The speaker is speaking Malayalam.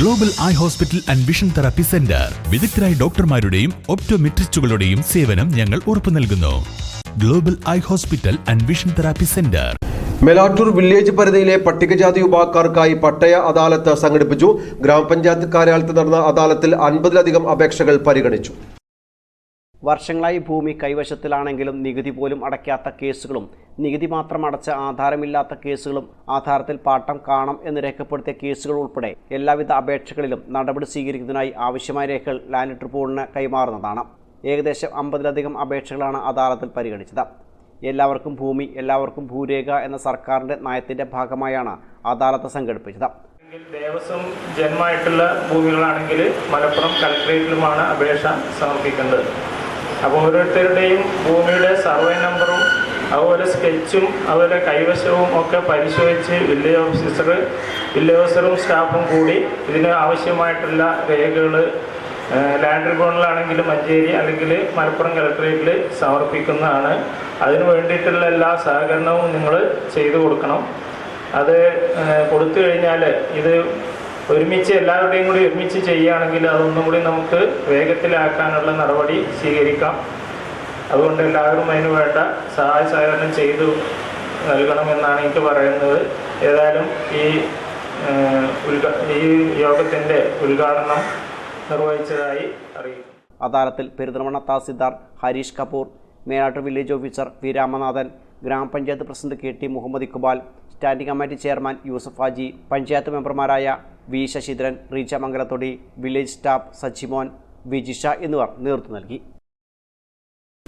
Global eye hospital and vision therapy centre വിദഗ്ധരായ ഡോക്ടർമാരുടെയും ഒപ്റ്റോമെട്രിസ്റ്റുകളുടെയും സേവനം ഞങ്ങൾ ഉറപ്പു നൽകുന്നു. Global eye hospital and vision therapy centre Melattur village പരിധിയിലെ പട്ടികജാതി വിഭാഗക്കാർക്കായി പട്ടയ അദാലത്ത് സംഘടിപ്പിച്ചു. ഗ്രാമപഞ്ചായത്ത് കാര്യാലയത്തിൽ നടന്ന അദാലത്തിൽ അൻപതിലധികം അപേക്ഷകൾ പരിഗണിച്ചു. വർഷങ്ങളായി ഭൂമി കൈവശത്തിലാണെങ്കിലും നികുതി പോലും അടയ്ക്കാത്ത കേസുകളും നികുതി മാത്രം അടച്ച ആധാരമില്ലാത്ത കേസുകളും ആധാരത്തിൽ പാട്ടം കാണാം എന്ന് രേഖപ്പെടുത്തിയ കേസുകൾ ഉൾപ്പെടെ എല്ലാവിധ അപേക്ഷകളിലും നടപടി സ്വീകരിക്കുന്നതിനായി ആവശ്യമായ രേഖകൾ ലാൻഡ് ട്രിബ്യൂണലിന് കൈമാറുന്നതാണ്. ഏകദേശം അമ്പതിലധികം അപേക്ഷകളാണ് അദാലത്തിൽ പരിഗണിച്ചത്. എല്ലാവർക്കും ഭൂമി എല്ലാവർക്കും ഭൂരേഖ എന്ന സർക്കാരിന്റെ നയത്തിന്റെ ഭാഗമായാണ് അദാലത്ത് സംഘടിപ്പിച്ചത്. ദേവസ്വം ജന്മമായിട്ടുള്ള ഭൂമികളാണെങ്കിൽ മലപ്പുറം കളക്ട്രേറ്റിലുമാണ് അപേക്ഷ സമർപ്പിക്കേണ്ടത്. അപ്പോൾ ഓരോരുത്തരുടെയും ഭൂമിയുടെ സർവേ നമ്പറും അതുപോലെ സ്കെച്ചും അതുപോലെ കൈവശവും ഒക്കെ പരിശോധിച്ച് വില്ലേജ് ഓഫീസർ വില്ലേജ് ഓഫീസറും സ്റ്റാഫും കൂടി ഇതിന് ആവശ്യമായിട്ടുള്ള രേഖകൾ ലാൻഡ് ട്രിബ്യൂണലാണെങ്കിൽ മഞ്ചേരി അല്ലെങ്കിൽ മലപ്പുറം കലക്ടറേറ്റിൽ സമർപ്പിക്കുന്നതാണ്. അതിന് വേണ്ടിയിട്ടുള്ള എല്ലാ സഹകരണവും നിങ്ങൾ ചെയ്തു കൊടുക്കണം. അത് കൊടുത്തു കഴിഞ്ഞാൽ ഇത് ഒരുമിച്ച് എല്ലാവരുടെയും കൂടി ഒരുമിച്ച് ചെയ്യുകയാണെങ്കിൽ അതൊന്നും കൂടി നമുക്ക് വേഗത്തിലാക്കാനുള്ള നടപടി സ്വീകരിക്കാം. അതുകൊണ്ട് എല്ലാവരും അതിന് വേണ്ട സഹായ സഹകരണം ചെയ്തു നൽകണമെന്നാണ് എനിക്ക് പറയുന്നത്. ഏതായാലും ഈ ഈ യോഗത്തിന്റെ ഉദ്ഘാടനം നിർവഹിച്ചതായി അറിയിക്കുന്നു. അദാലത്തിൽ Perinthalmanna tahsildar Harish Kapoor Menattu village officer V Ramanathan ഗ്രാമപഞ്ചായത്ത് president K T Muhammad Iqbal standing committee chairman Yusuf Haji panchayat മെമ്പർമാരായ V Sasidharan Reecha Mangalathodi village staff Sachimon Vijisha എന്നിവർ നേതൃത്വം നൽകി.